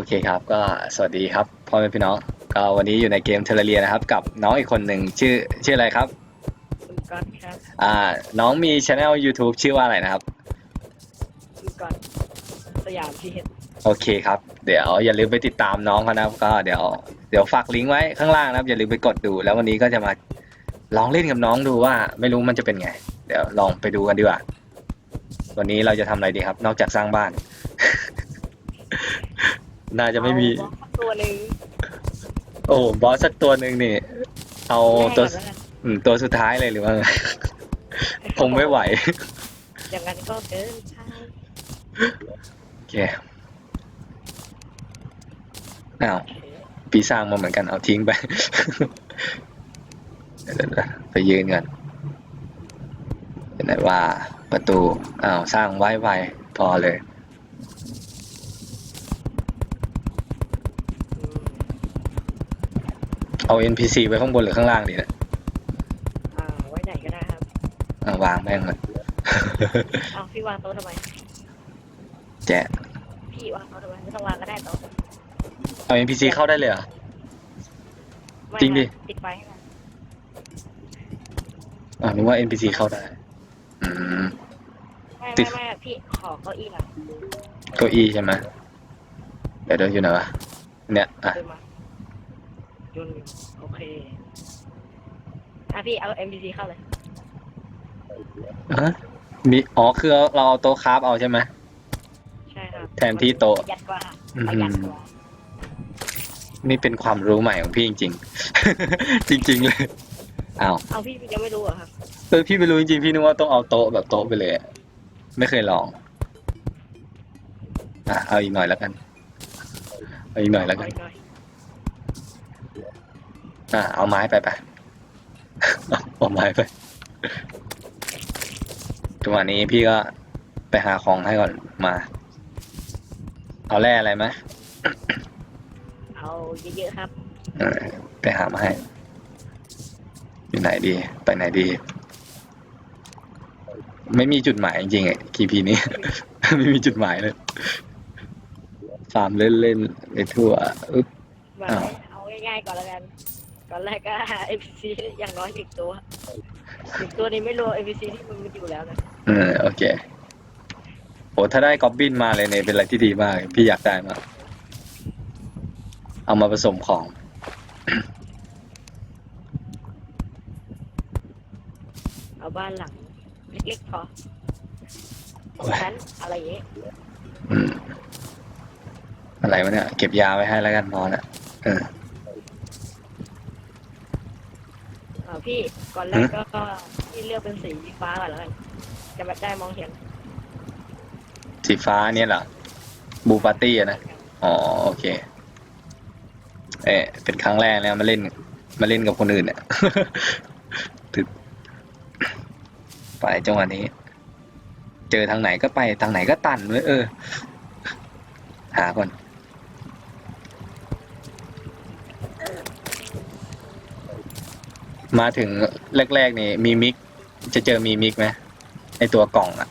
อเคครับก็สวัสดีครับพ่อแม่พี่น้องก็วันนี้อยู่ในเกมเทเลเรียนะครับ กับน้องอีกคนหนึ่งชื่อชื่ออะไรครับคุณก๊อตครับอ่าน้องมีช anel YouTube ชื่อว่าอะไรนะครับคุณก๊อตสยามที่เห็นโอเคครับ เดี๋ยวอย่าลืมไปติดตามน้องเขานะครับ ก็เดี๋ยวเดี๋ยวฝากลิงก์ไว้ข้างล่างนะครับ อย่าลืมไปกดดู แล้ววันนี้ก็จะมาลองเล่นกับน้องดูว่า ไม่รู้มันจะเป็นไง เดี๋ยวลองไปดูกันดีกว่าวันนี้เราจะทำอะไรดีครับ นอกจากสร้างบ้าน น่าจะไม่มี เอาบล็อกสักตัวหนึ่งโอ้บอสสักตัวหนึ่งนี่ เอาตัวแรกก่อนแล้วกันอืมตัวสุดท้ายเลยหรือว่าไงคงไม่ไหวอย่างนั้นก็เกินใช่โอเคอ้าวปีสร้างมาเหมือนกันเอาทิ้งไปเดี๋ยวๆๆไปยืนกันเป็นไหนว่าประตูอ้าวสร้างไว้ไวพอเลย อืม เอา NPC ไว้ข้างบนหรือข้างล่างดีนะอ่าไว้ไหนก็ได้ครับอ่าวางแม่งเลย เอาพี่วางโต๊ะทำไมแจะพี่วางโต๊ะทำไมไม่ต้องวางก็ได้โต๊ะเอา NPC เข้าได้เลยเหรอ ไม่จริงดิ ติดไฟให้มันอ่านึกว่า NPC เข้าได้ อืม ไม่ติไม่ด ไม่พี่ขอเก้าอี้หน่อยเก้าอี้ใช่ไหมเดี๋ยวเดี๋ยวอยู่ไหนวะเนี่ยอะ เดินมา จุนโอเคอะพี่เอา MPC เข้าเลย ฮะมีอ๋อคือเราเอาโต๊ะคราฟเอาใช่ไหม ใช่ครับแทนที่โต๊ะประหยัดกว่าอืมประหยัดกว่า นี่เป็นความรู้ใหม่ของพี่จริง ๆ จริง ๆ เลยอ้าวเอาพี่ยังไม่รู้เหรอครับ เออพี่ไม่รู้จริงๆพี่นึกว่าต้องเอาโต๊ะแบบโต๊ะไปเลยอะไม่เคยลอง อะเอาอีกหน่อยแล้วกัน เอาอีกหน่อยแล้วกันหน่อย อะเอาไม้ไปไปเอาไม้ไปจังหวะนี้พี่ก็ไปหาของให้ก่อนมา เอาแร่อะไรไหมๆเอาเยอะๆครับเออไปหามาให้อยู่ไหนดี ไปไหนดี ไม่มีจุดหมายจริงๆอะคีพีนี้ ไม่มีจุดหมายเลยฟาร์มเล่นๆไปทั่วอึ๊บมาอ้าวเอาง่ายๆก่อนแล้วกัน ก่อนแรกก็ NPC อย่างน้อยหนึ่งตัวหนึ่งตัวนี้ไม่รวม NPC ที่มึงมันอยู่แล้วนะเออโอเคโหถ้าได้กอบบินมาเลยเนี่ยเป็นอะไรที่ดีมาก พี่อยากได้มาก เอามาผสมของ เอาบ้านหลัง เล็กๆพอโอ้ยนั้นอะไรอย่างเงี้ยอืมอะไรวะเนี่ย เก็บยาไว้ให้แล้วกันพอละเออ เอาพี่ ก่อนแรกก็ก็พี่เลือกเป็นสีฟ้าก่อนแล้วกันจะแบบได้มองเห็นสีฟ้าเนี่ยเหรอบูปาร์ตี้อะนะอ๋อโอเค เออเป็นครั้งแรกแล้วมาเล่น มาเล่นกับคนอื่นเนี่ยถึกไปจังหวะนี้ เจอทางไหนก็ไปทางไหนก็ตันเว้ยเออ หาก่อน มาถึงแรกๆนี่มีมิก จะเจอมีมิกไหมไอตัวกล่องอะ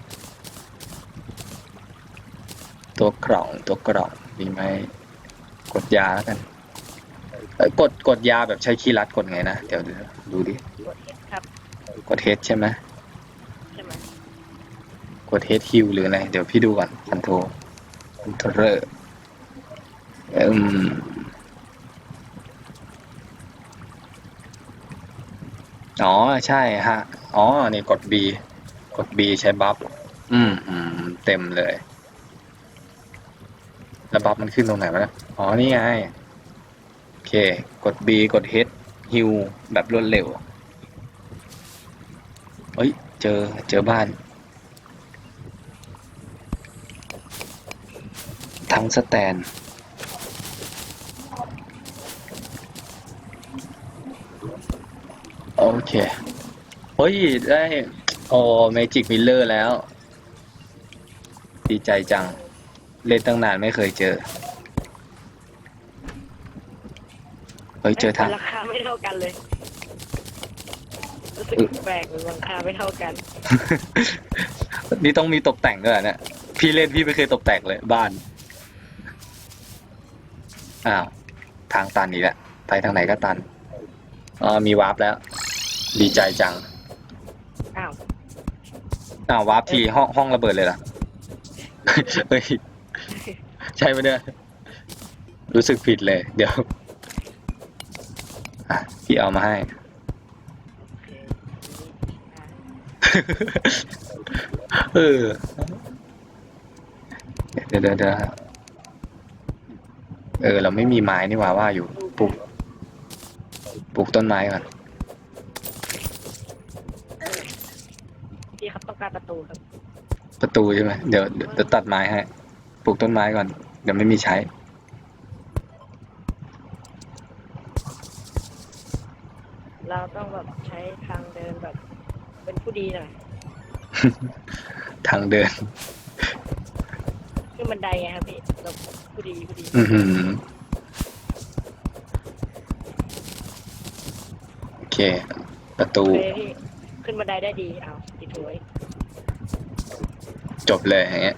ตัวกล่องตัวกล่องมีไหมกดยาแล้วกันเอ้ยกดกดยาแบบใช้คีย์ลัดกดไงนะ เดี๋ยวเดี๋ยวดูดิกดเห็นครับกดเฮดใช่ไหมใช่ไหมกดเฮดฮิวหรืออะไร เดี๋ยวพี่ดูก่อนคันโทคันโทรอร์อืม อ๋อใช่ฮะ อ๋อ นี่กด B กด B ใช้บัฟอืมอืมเต็มเลย แล้วบัฟมันขึ้นตรงไหนวะอ๋อ นี่ไง โอเค กด B กด H ฮิวแบบรวดเร็ว เฮ้ย เจอเจอบ้าน ทั้งสแตน โอ เคเฮ้ยได้โอ้เมจิกมิลเลอร์แล้ว ดีใจจัง เล่นตั้งนานไม่เคยเจอ เฮ้ย เจอทาง ราคาไม่เท่ากันเลยรู้สึกแปลกเลยราคาไม่เท่ากันนี่ต้องมีตกแต่งด้วยเหรอเนี่ยพี่เล่นพี่ไม่เคยตกแต่งเลยบ้าน อ้าว ทางตันอีกแล้วไปทางไหนก็ตันอ๋อมีวาร์ปแล้ว ดีใจจัง อ้าวอ้าววาร์ปที่ห้องห้องระเบิดเลยเหรอเฮ้ย ใช่ไหมเนี่ย รู้สึกผิดเลย เดี๋ยวอะพี่เอามาให้ โอเคอะเออ เดี๋ยวเดี๋ยวเดี๋ยวเออ เราไม่มีไม้นี่หว่าว่าอยู่ ปลูก ปลูกต้นไม้ก่อน พี่ครับต้องการประตูครับประตูใช่ไหมเดี๋ยวเดี๋ยวเดี๋ยวตัดไม้ให้ปลูกต้นไม้ก่อน เดี๋ยวไม่มีใช้ เราต้องแบบใช้ทางเดินแบบ เป็นผู้ดีหน่อยทางเดิน ขึ้นบันไดไงครับพี่แบบผู้ดีผู้ดีอือหือโอเค ประตู โอเคพี่ขึ้นบันไดได้ดีเอาติดถวย จบเลยอย่างเงี้ย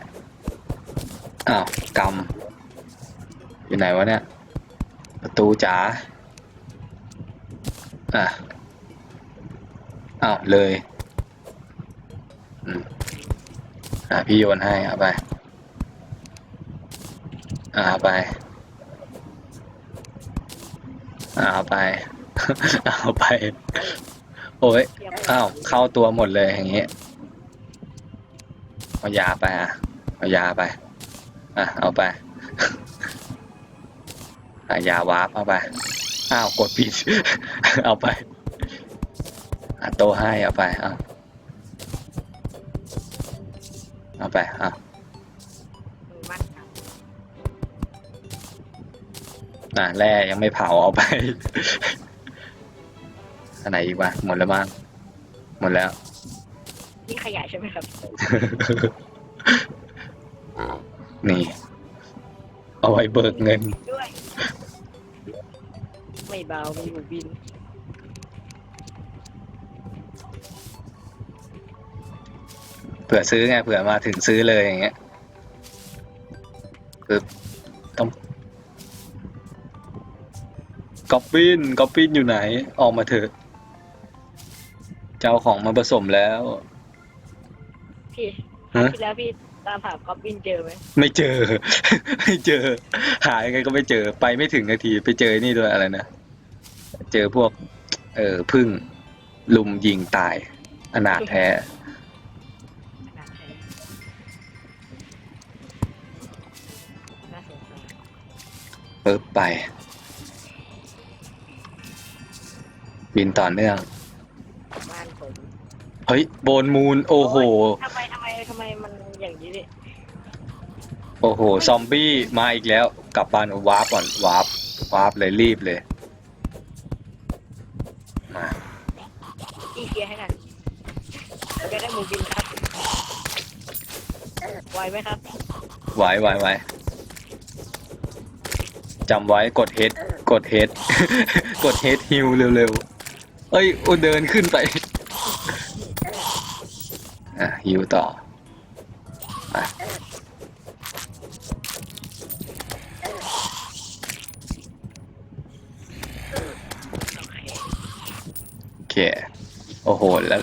อ้าวกำอยู่ไหนวะเนี่ย ประตูจ๋าอะอ้าวเลยอืมอะพี่โยนให้เอาไปอ่าไปอ่าไปเอาไป โอ้ยอ้าวเข้าตัวหมดเลยอย่างเงี้ย เอายาไปอะเอายาไปอะเอาไปอะยาวาร์ปเอาไป อ้าวกดผิด เอาไปอะโตให้เอาไปเอาเอาไปเอามือมัดครับอะแร่ยังไม่เผาเอาไปอันไหนอีกวะหมดแล้วมั้งหมดแล้ว นี่ขยายใช่ไหมครับ นี่ เอาไว้เบิกเงิน ด้วย ไม่เบามีหมูบิน เผื่อซื้อไงเผื่อมาถึงซื้อเลยอย่างเงี้ยคือต้องก๊อปปิ้นก๊อปปิ้นอยู่ไหน ออกมาเถอะ เจ้าของมาผสมแล้ว พี่ฮะ ที่แล้วพี่ตามหาก๊อบบินเจอไหมไม่เจอ ไม่เจอ หายังไงก็ไม่เจอ ไปไม่ถึงนาทีไปเจอนี่ด้วยอะไรนะ เจอพวก เออพึ่งลุมยิงตาย อนาถแท้ ขนาดใช่น่าสงสารปึ๊บไป บินต่อเนื่องบ้านผม เฮ้ยโบนมูนโอ้โห ทำไมทำไมทำไมมันอย่างนี้ดิโอ้โห ซอมบี้มาอีกแล้ว กลับบ้านวาร์ปก่อนวาร์ปวาร์ปเลยรีบเลย มาพี่เคลียร์ให้หน่อยเราจะได้หมูบินครับไหวไหมครับไหวไหวไหวจำไว้กดเฮดกดเฮด กดเฮดฮิวเร็วๆ เอ้ยโอ้เดินขึ้นไป อะฮิวต่ออะโอเค โอ้โห แล้ว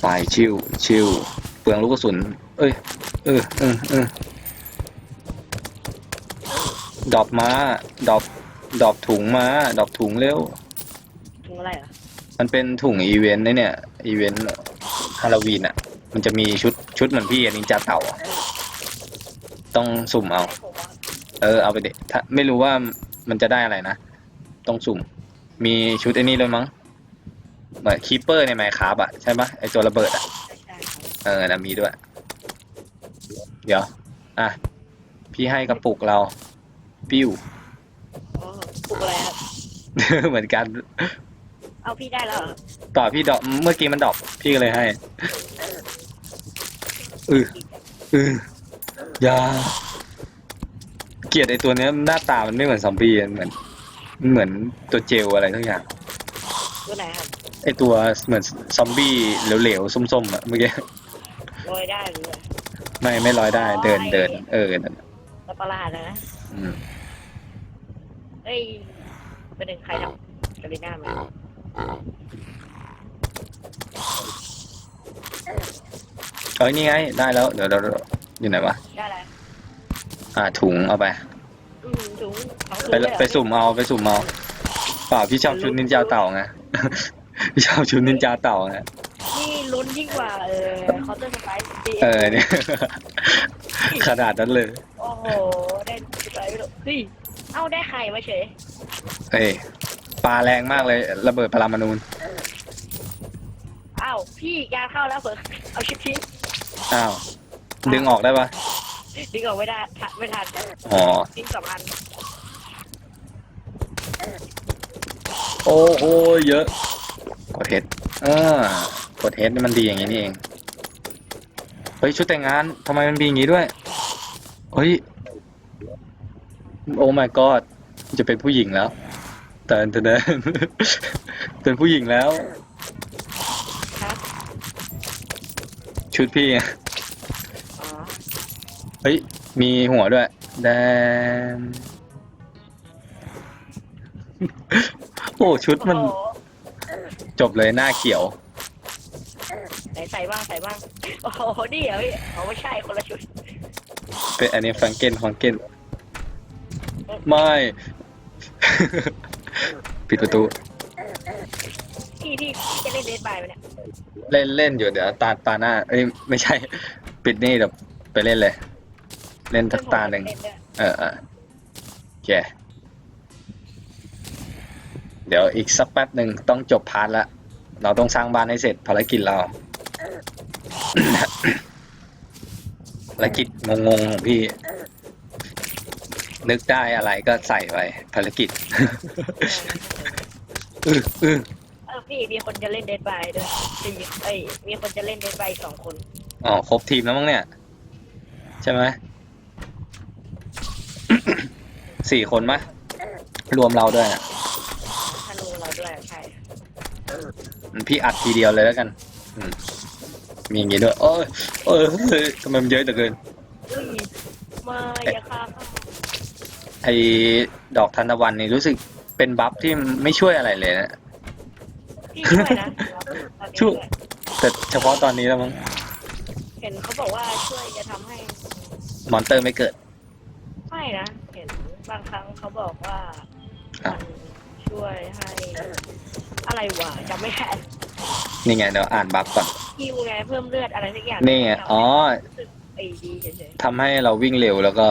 ไปชิวชิวเปลืองลูกกระสุน เอ้ย เออเออเออดรอปมาดรอปดรอปถุงมาดรอปถุงเร็วถุงอะไรเหรอมันเป็นถุงอีเวนต์นะเนี่ย อีเวนต์ฮาโลวีนอะ มันจะมีชุดชุดเหมือนพี่อันนินจาเต่าอะต้องสุ่มเอาให้ผมว่าเออเอาไปเด็ถ้าไม่รู้ว่ามันจะได้อะไรนะ ต้องสุ่ม มีชุดไอ้นี่เลยมั้งเหมือนคีเปอร์ในไมค์คราฟอะใช่ปะไอตัวระเบิดอะใช่ใช่ครับเออนะมีด้วย เดี๋ยว อะ พี่ให้กระปุกเรา ปิ้วโอ้ปลุกอะไรครับ เหมือนกัน เอาพี่ได้แล้วเหรอ ต่อพี่ดอกเมื่อกี้มันดอกพี่ก็เลยให้เออเออยาเกลียดไอตัวเนี้ยหน้าตามันไม่เหมือนซอมบี้อะเหมือนมันเหมือนตัวเจลอะไรทั้งอย่างตัวไหนครับไอตัวเหมือนซอมบี้เหลวๆส้มๆอะเมื่อกี้โรยได้หรือไงไม่ไม่ลอยได้ เดินเดินเออนั่นสประหลาดนะอืมเอ้ยเป็นหนึ่งใครทำกาลิน่ามา เอ้ยนี่ไงได้แล้วเดี๋ยวเดี๋ยวเดี๋ยวอยู่ไหนวะได้แล้วอ่าถุงเอาไป อืมถุงสองถุงไปเลยเหรอไปสุ่มเอาไปสุ่มเอาเปล่าพี่ชอบชุดนินจาเต่าไง พี่ชอบชุดนินจาเต่าไงนี่ลุ้นยิ่งกว่า เออคอร์เตอร์สไตล์ปีเออเนี่ย ขนาดนั้นเลย โอ้โห ได้สไตล์ไม่รู้เฮ้ย เอ้าได้ไข่มาเฉย เอ้ยปลาแรงมากเลย ระเบิดปรามานูนอ้าว พี่ยาเข้าแล้วเผลอเอาชิปทิ้งอ้าว ดึงออกได้ปะดึงออกไม่ได้ทันไม่ทันอ๋อ ทิ้งสองอันโอ้โหเยอะ กดเฮดอ่ากดเฮดนี่มันดีอย่างนี้นี่เอง เฮ้ยชุดแต่งงานทำไมมันมีอย่างนี้ด้วย เฮ้ย โอ้ my god จะเป็นผู้หญิงแล้วเตินเตินเตินเป็นผู้หญิงแล้ว ครับ ชุดพี่ไงอ๋อเฮ้ย มีหัวด้วย แดง โอ้ ชุดมันโอ้โหจบเลยหน้าเขียว ไหนใส่บ้างใส่บ้าง โอ้โห นี่เหรอพี่อ๋อไม่ใช่คนละชุด เป็นอันนี้แฟรงเกนฟรังเกนไม่ ปิดประตูพี่พี่พี่จะเล่นเดทบายไหมเนี่ย เล่นเล่นอยู่เดี๋ยวตาตาหน้าเอ้ยไม่ใช่ ปิดนี่เดี๋ยวไปเล่นเลย เล่นทักตาหนึ่งเล่นด้วยเออเออโอเคเดี๋ยวอีกสักแป๊บหนึ่งต้องจบพาร์ทละ เราต้องสร้างบ้านให้เสร็จภารกิจเรา ภารกิจงงๆของพี่ นึกได้อะไรก็ใส่ไปภารกิจ อื้ออื้อเออพี่มีคนจะเล่นเดทบายด้วยสี่เอ้ยมีคนจะเล่นเดทบายสองคน อ๋อครบทีมแล้วมั้งเนี่ย ใช่ไหม สี่คนมะ รวมเราด้วยอะธนูเราด้วยใช่ พี่อัดทีเดียวเลยแล้วกันอืมมีอย่างงี้ด้วยโอ้ยเอ้ยเฮ้ยทำไมมันเยอะเหลือเกินเฮ้ยมาอย่าฆ่าข้าไอ้ดอกทานตะวันนี่รู้สึกเป็นบัฟที่ไม่ช่วยอะไรเลยนะ พี่ช่วยนะตอนนี้ช่วยด้วยแต่เฉพาะตอนนี้แล้วมั้งเห็นเขาบอกว่าช่วยจะทำให้มอนเตอร์ไม่เกิด ไม่นะ เห็นบางครั้งเขาบอกว่าอะมันช่วยให้ อะไรวะจำไม่ได้นี่ไงเดี๋ยวอ่านบัฟก่อน คิวไงเพิ่มเลือดอะไรสักอย่างนี่ไง อ๋อรู้สึกไอ้ดีเฉยทำให้เราวิ่งเร็วแล้วก็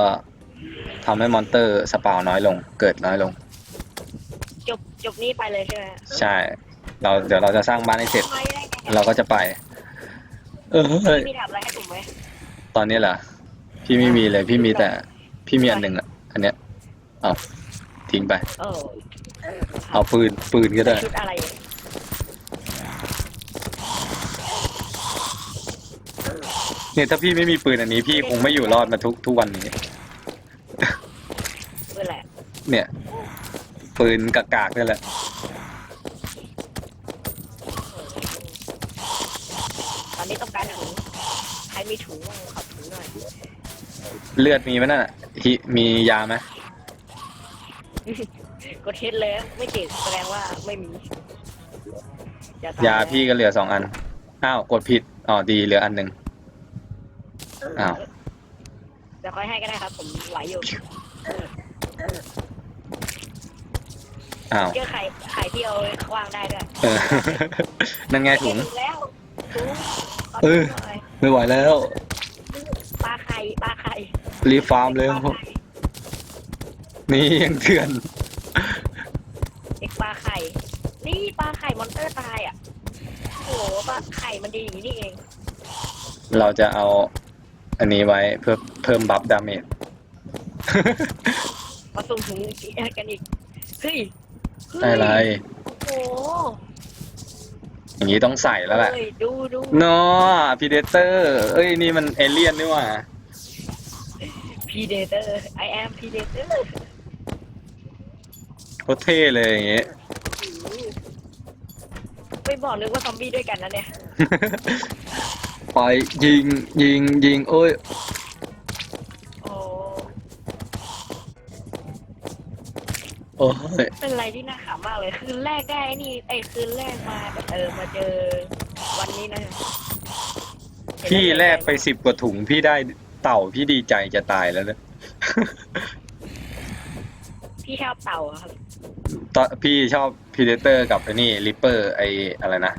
ทำให้มอนเตอร์สปาวน้อยลง เกิดน้อยลง ๆจบจบนี้ไปเลยใช่ไหมใช่ เราเดี๋ยวเราจะสร้างบ้านให้เสร็จ ไม่ได้ไงเราก็จะไป เออเฮ้ย พี่ทำอะไรให้ผมไหมตอนนี้เหรอพี่ไม่มีเลยพี่มีแต่ พี่มีอันหนึ่งอะ อันเนี้ยเอาทิ้งไป เออเอาปืนปืนก็ได้ ชุดอะไรเนี่ยถ้าพี่ไม่มีปืนอันนี้ พี่คงไม่อยู่รอดมาทุกทุกวันนี้เพื่อแหละเนี่ย ปืนกากๆนี่แหละ เลือดมีไหมนั่นน่ะฮิมียาไหมกดเทสเลยไม่ติดแสดงว่าไม่มีจะตยาพี่ก็เหลือสองอัน อ้าว กดผิด อ๋อ ดี เหลืออันหนึ่ง อ้าว เดี๋ยวค่อยให้ก็ได้ครับ ผมไหวอยู่อ้าว เจอไข่ไข่ที่เอาไว้วางได้ด้วยเออ นั่นไงถุง แล้วถุงขเออถุงหน่อยไม่ไหวแล้ว ปลาไข่ปลาไข่ รีบฟาร์มเร็วปลาไข่นี่ยังเถื่อน เด็กปลาไข่ นี่ปลาไข่มอนเตอร์ตายอะ โอ้โหปลาไข่มันดีอย่างนี้นี่เอง เราจะเอาอันนี้ไว้เพื่อเพิ่มบัฟดาเมจ มาส่งถุงกันอีก เฮ้ยเฮ้ยอะไร โอ้โหอย่างนี้ต้องใส่แล้วแหละเฮ้ยดูดูนอพีเดเตอร์ เอ้ยนี่มันเอเลี่ยนนี่หว่า พีเดเตอร์ไอแอมพีเดเตอร์โคตรเท่เลยอย่างเงี้ย ไม่บอกนึกว่าซอมบี้ด้วยกันนะเนี่ย ปล่อยยิงยิงยิงโอ้ยโอ้โอ้ยเป็นอะไรที่น่าขำมากเลย คืนแรกได้นี่ไอ้คืนแรกมาแบบเออมาเจอวันนี้นะพี่แลกไปสิบกว่าถุงพี่ได้ เต่าพี่ดีใจจะตายแล้วนะพี่ชอบเต่าอะครับ ตอนพี่ชอบพีเดเตอร์กับไอ้นี่ริปเปอร์ไออะไรนะ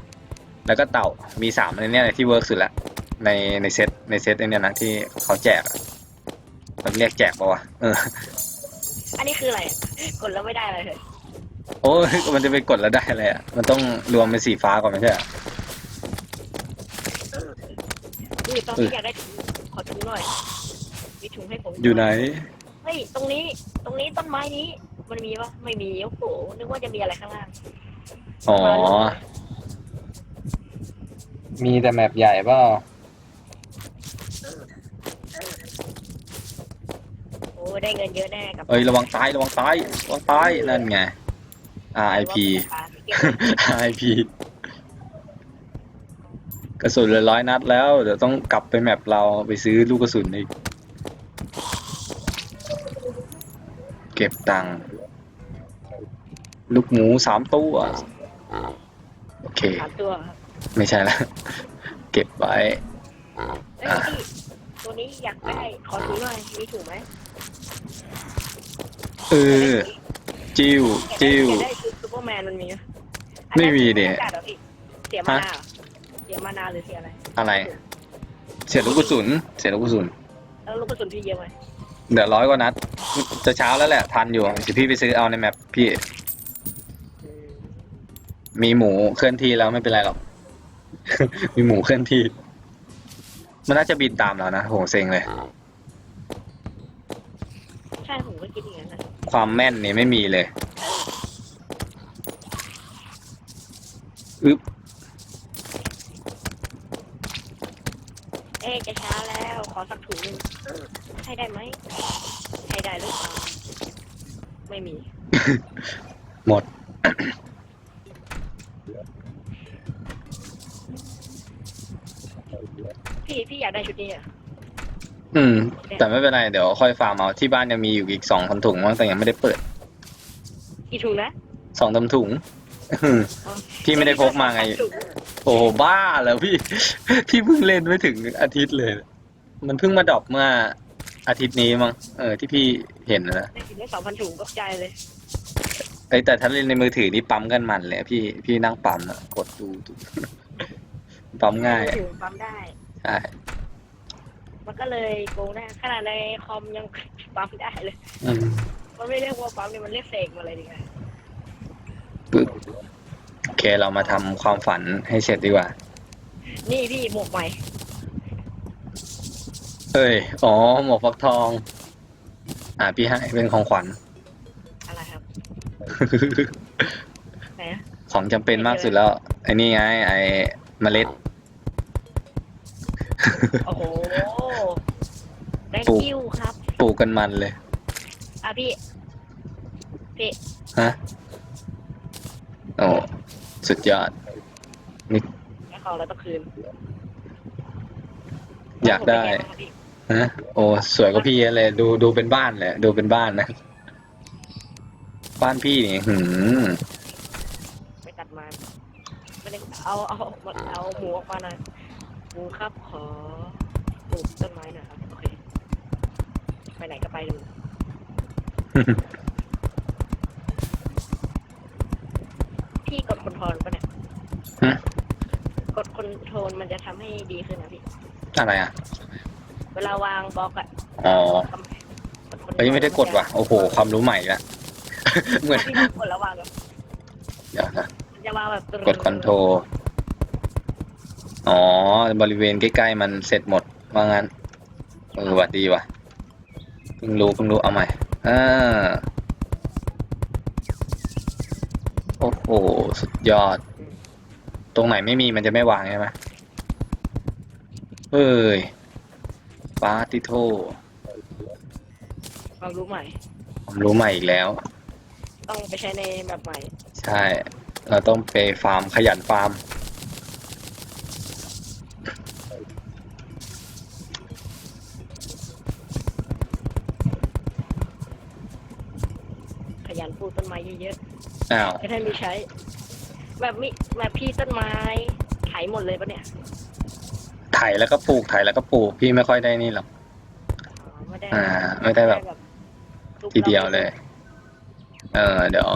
แล้วก็เต่ามีสามในเนี้ยที่เวิร์กสุดละในในเซตในเซตไอเนี้ยนะที่เขาแจกอะมันเรียกแจกปะวะเอออันนี้คืออะไรอะกดแล้วไม่ได้อะไรเลยโอ้ยมันจะไปกดแล้วได้อะไรอะ มันต้องรวมเป็นสีฟ้าก่อนไม่ใช่เหรอนี่ตอนที่อยากได้ถุงข อถุงหน่อย มีถุงให้ผมอยู่ไหน เฮ้ย ตรงนี้ ตรงนี้ต้นไม้นี้ มันมีปะไม่มี โอ้โห นึกว่าจะมีอะไรข้างล่าง อ๋อ มีแต่แมปใหญ่เปล่าโอ้ได้เงินเยอะแน่กับเอ้ยระวังตายระวังตายระวังตายนั่นไง RIP RIP กระสุนเหลือร้อยนัดแล้ว เดี๋ยวต้องกลับไปแมปเราไปซื้อลูกกระสุนอีก เก็บตังค์ลูกหมูสามตัวโอเค สามตัวครับไม่ใช่ละ เก็บไว้ เอ้ยอะ พี่ตัวนี้อยากได้ขอถุงหน่อยมีถุงไหมเออจิ้ว จิ้วอยากได้ชุดซูเปอร์แมนมันมีไหมไม่มีดิอันนั้นเสียมานาเหรอเสียมานาหรือเสียอะไร อะไร เสียลูกกระสุน เสียลูกกระสุน แล้วลูกกระสุนพี่เยอะไหมเดี๋ยวร้อยกว่านัด จะเช้าแล้วแหละทันอยู่เดี๋ยวพี่ไปซื้อเอาในแมปพี่อืมมีหมูเคลื่อนที่แล้วไม่เป็นไรหรอก มีหมูเคลื่อนที่ มันน่าจะบินตามเรานะโหเซ็งเลย ใช่ผมก็คิดอย่างนั้นนะความแม่นนี่ไม่มีเลยอึ๊บ เอ๊ะจะเช้าแล้ว ขอสักถุงหนึงให้ได้ไหมให้ได้หรือเปล่าไม่มี หมด พี่พี่อยากได้ชุดนี้อะอืม แต่ไม่เป็นไร เดี๋ยวค่อยฟาร์มเอาที่บ้านยังมีอยู่อีกสองพันถุงมั้งแต่ยังไม่ได้เปิด กี่ถุงนะสองตำถุงอืมพี่ไม่ได้พกมาไงถุง โอ้โหบ้าแล้วพี่ พี่เพิ่งเล่นไม่ถึงอาทิตย์เลย มันเพิ่งมาดรอปเมื่ออาทิตย์นี้มั้งเออที่พี่เห็นนะได้ถึงได้สองพันถุงตกใจเลยเอ้ยแต่ถ้าเล่นในมือถือนี่ปั๊มกันมันเลยอะพี่พี่นั่งปั๊มอะกดดูดู ปั๊มง่ายอะถุงปั๊มได้ ใช่มันก็เลยโกงได้ขนาดในคอมยัง ปั๊มได้เลย อืมมันไม่เรียกว่าปั๊มเนี่ยมันเรียกเสกมาเลยดีกว่า ปึ๊บโอ เคเรามาทำความฝันให้เสร็จดีกว่า นี่พี่หมวกใหม่เอ้ย อ๋อ หมวกฟักทอง อ่า พี่ให้เป็นของขวัญ อะไรครับไหนอะของจำเป็นมากสุดแล้ว ไอ้นี่ไง ไอ้เมล็ด โอ้โห thank ปลูก you ครับ ปลูกกันมันเลย อะพี่พี่ฮะ โอ้ สุดยอดแค่ของเราต้องคืนอยากได้ผมปแก้ครับพี่ฮะโอ้สวยกว่าพี่เยอะเลย ดูดูเป็นบ้านเลยดูเป็นบ้านนะ บ้านพี่นี่หืมไปตัดมาไม่ได้เอาเอาเอาหมูออกมาหน่อยหมูครับขอปลูกต้นไม้หน่อยครับโอเคไปไหนก็ไปเพี่กดคอนโทรลปะเนี่ยฮะกดคอนโทรลมันจะทำให้ดีขึ้นนะพี่ อะไรอะ เวลาวางบล็อกอะอ๋อกำแพงกด control เฮ้ยไม่ได้กดว่ะ โอ้โห ความรู้ใหม่ละ เหมือนพี่กดแล้ววางแบบเดี๋ยวนะมันจะวางแบบกดคอนโทรลอ๋อ บริเวณใกล้ๆมันเสร็จหมด ว่างั้น เออวัดดีว่ะเพิ่งรู้เพิ่งรู้เอาใหม่อ่า โอ้โหสุดยอด ตรงไหนไม่มีมันจะไม่วางใช่ไหมเอ้ยปาติโทความรู้ใหม่ ผมรู้ใหม่อีกแล้ว ต้องไปใช้ในแบบใหม่ ใช่ เราต้องไปฟาร์มขยันฟาร์ม ขยันปลูกต้นไม้เยอะ อ้าวๆจะได้ไม่ใช้ แบบมิแบบพี่ต้นไม้ไถหมดเลยปะเนี่ยไถแล้วก็ปลูกไถแล้วก็ปลูก พี่ไม่ค่อยได้นี่หรอก อ๋อไม่ได้อ่าไม่ได้แบบ ทุบทีเดียวเลย เออ เดี๋ยว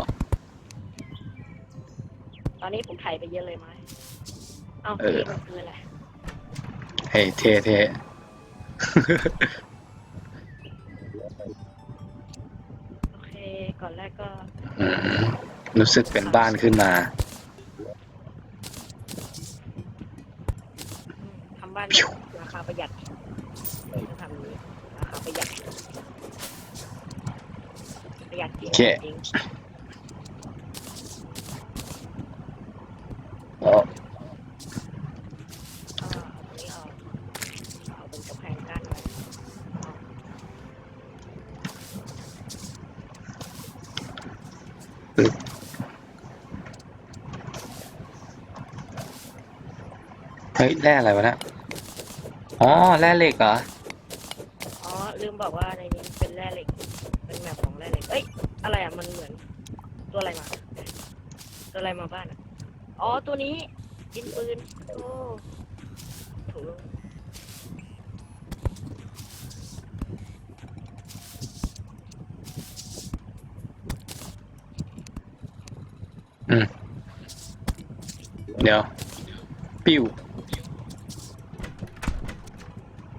ตอนนี้ผมไถไปเยอะเลยไหมเอ้าเออ พี่มันคืออะไรเฮ้ยเท่เท่ โอเค ก่อนแรกก็ อืม รู้สึกเป็นบ้านขึ้นมาอืมทำบ้านแบบราคาประหยัดต้องทำอย่างนี้ราคาประหยัดประหยัดจริง โอเค จริง อ๋อ ก็เอาตรงนี้ออกเอาเป็นกระแพงกั้นไว้เอา เฮ้ยแร่อะไรวะเนะอ๋อแร่เหล็กเหรอ อ๋อลืมบอกว่าในนี้เป็นแร่เหล็ก เป็นแมปของแร่เหล็ก เอ้ยอะไรอะมันเหมือน ตัวอะไรมา ตัวอะไรมาบ้านอะ อ๋อตัวนี้ยินปืนโอ้ถูกเดี๋ยว ปิ้ว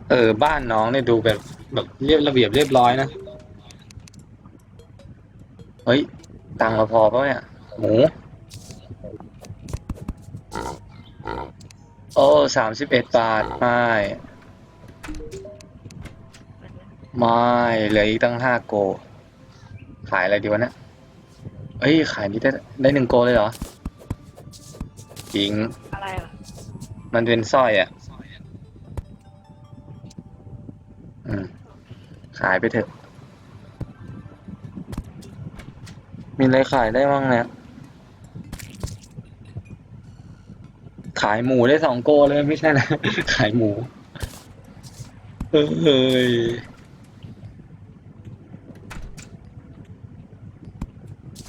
เออ บ้านน้องเนี่ยดูแบบแบบเรียบระเบียบเรียบร้อยนะ เฮ้ย ตังค์เราพอปะเนี่ย หมู โอ้สามสิบเอ็ดบาท ไม่ ไม่ เหลืออีกตั้งห้าโก ขายอะไรดีวะเนี่ยเอ้ย ขายนี้ได้ได้หนึ่งโกเลยเหรอ จริง อะไรอะ มันเป็นสร้อยอะายไปเถอะ มีอะไรขายได้บ้างเนี่ย ขายหมูได้สองโกเลยไม่ใช่นะขายหมูเฮ้ย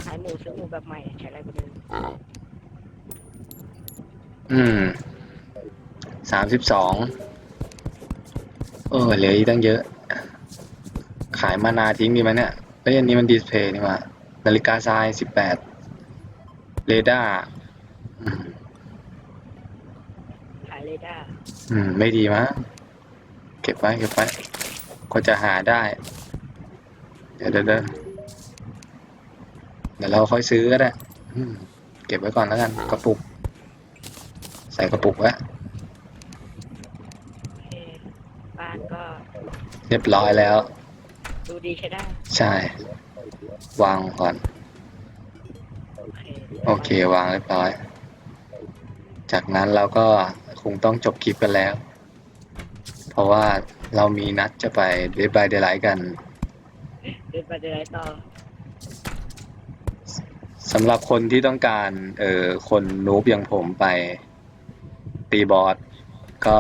ขายหมูซื้อหมูแบบใหม่ใช้อะไรไปเลยอืม สามสิบสอง เออเหลืออีกตั้งเยอะ ขายมานาทิ้งดีไหมเนี่ยเอ้ยอันนี้มันดิสเพย์นี่มานาฬิกาทรายสิบแปดเรดาร์อืมขายเรดาร์อืม ไม่ดีมั้งเก็บไว้เก็บไว้ก็จะหาได้ เดี๋ยวเดี๋ยวเดี๋ยวเดี๋ยวเราค่อยซื้อก็ได้อืมเก็บไว้ก่อนแล้วกัน กระปุก ใส่กระปุกไว้โอเคบ้านก็ เรียบร้อยแล้ว ดูดีใช้ได้ใช่ วางก่อน โอเคโอเควางเรียบร้อย จากนั้นเราก็คงต้องจบคลิปกันแล้ว เพราะว่าเรามีนัดจะไปเดบายเด l ไลท์กันเดินไปเดินไปต่อสำหรับคนที่ต้องการ เอ่อคนนูบอย่างผมไป ตีบอสก็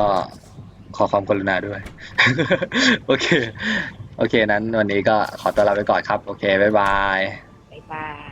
ขอความกรุณาด้วย โอเค โอเคนั้นวันนี้ก็ขอตัวลาไปก่อนครับ โอเค บ๊ายบาย บ๊ายบาย